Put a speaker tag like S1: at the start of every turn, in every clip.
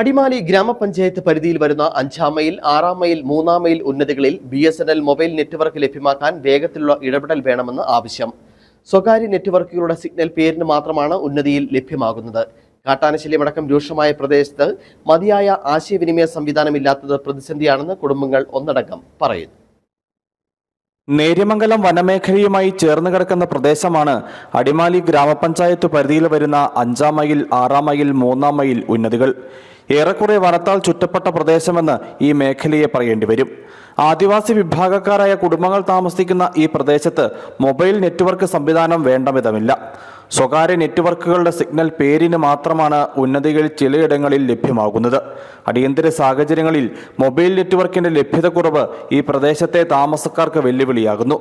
S1: അടിമാലി ഗ്രാമപഞ്ചായത്ത് പരിധിയിൽ വരുന്ന അഞ്ചാം മൈൽ ആറാം മൈൽ മൂന്നാം mile ഉന്നതികളിൽ B S N L mobile network ലഭ്യമാക്കാൻ വേഗത്തിലുള്ള ഇടപെടൽ വേണമെന്ന് ആവശ്യം. സ്വകാര്യ നെറ്റ്വർക്കുകളുടെ സിഗ്നൽ പേരിന് മാത്രമാണ് ഉന്നതിയിൽ ലഭ്യമാകുന്നത്. കാട്ടാനശല്യമടക്കം രൂക്ഷമായ പ്രദേശത്ത് മതിയായ ആശയവിനിമയ സംവിധാനമില്ലാത്തത് പ്രതിസന്ധിയാണെന്ന് കുടുംബങ്ങൾ ഒന്നടങ്കം പറയുന്നു.
S2: നേര്യമംഗലം വനമേഖലയുമായി ചേർന്ന് കിടക്കുന്ന പ്രദേശമാണ് അടിമാലി ഗ്രാമപഞ്ചായത്ത് പരിധിയിൽ വരുന്ന അഞ്ചാം മൈൽ ആറാം മൈൽ മൂന്നാം മൈൽ ഉന്നതികൾ. ഏറെക്കുറെ വനത്താൽ ചുറ്റപ്പെട്ട പ്രദേശമെന്ന് ഈ മേഖലയെ പറയേണ്ടി വരും. ആദിവാസി വിഭാഗക്കാരായ കുടുംബങ്ങൾ താമസിക്കുന്ന ഈ പ്രദേശത്ത് മൊബൈൽ നെറ്റ്വർക്ക് സംവിധാനം വേണ്ട വിധമില്ല സ്വകാര്യ നെറ്റ്വർക്കുകളുടെ സിഗ്നൽ പേരിന് മാത്രമാണ് ഉന്നതികൾ ചിലയിടങ്ങളിൽ ലഭ്യമാകുന്നത്. അടിയന്തര സാഹചര്യങ്ങളിൽ മൊബൈൽ നെറ്റ്വർക്കിന്റെ ലഭ്യതക്കുറവ് ഈ പ്രദേശത്തെ താമസക്കാർക്ക് വെല്ലുവിളിയാകുന്നു.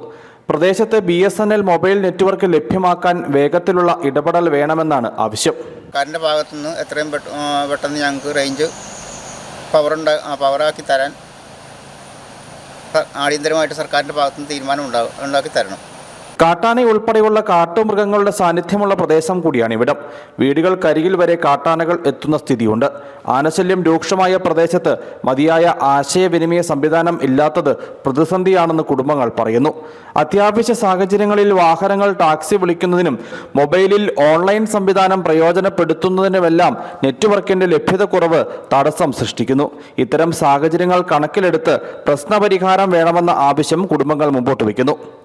S2: പ്രദേശത്തെ B S N L mobile network ലഭ്യമാക്കാൻ വേഗത്തിലുള്ള ഇടപെടൽ വേണമെന്നാണ് ആവശ്യം.
S3: കാരന്റെ ഭാഗത്തുനിന്ന് എത്രയും പെട്ടെന്ന് ഞങ്ങൾക്ക് റേഞ്ച് പവറുണ്ട പവറാക്കി തരാൻ അടിയന്തരമായിട്ട് സർക്കാരിന്റെ ഭാഗത്തുനിന്ന് തീരുമാനം ഉണ്ടാകും ഉണ്ടാക്കി തരണം.
S2: കാട്ടാന ഉൾപ്പെടെയുള്ള കാട്ടുമൃഗങ്ങളുടെ സാന്നിധ്യമുള്ള പ്രദേശം കൂടിയാണ് ഇവിടം. വീടുകൾക്കരികിൽ വരെ കാട്ടാനകൾ എത്തുന്ന സ്ഥിതിയുണ്ട്. ആനശല്യം രൂക്ഷമായ പ്രദേശത്ത് മതിയായ ആശയവിനിമയ സംവിധാനം ഇല്ലാത്തത് പ്രതിസന്ധിയാണെന്ന് കുടുംബങ്ങൾ പറയുന്നു. അത്യാവശ്യ സാഹചര്യങ്ങളിൽ വാഹനങ്ങൾ ടാക്സി വിളിക്കുന്നതിനും മൊബൈലിൽ ഓൺലൈൻ സംവിധാനം പ്രയോജനപ്പെടുത്തുന്നതിനുമെല്ലാം നെറ്റ്വർക്കിന്റെ ലഭ്യതക്കുറവ് തടസ്സം സൃഷ്ടിക്കുന്നു. ഇത്തരം സാഹചര്യങ്ങൾ കണക്കിലെടുത്ത് പ്രശ്നപരിഹാരം വേണമെന്ന ആവശ്യം കുടുംബങ്ങൾ മുമ്പോട്ട് വയ്ക്കുന്നു.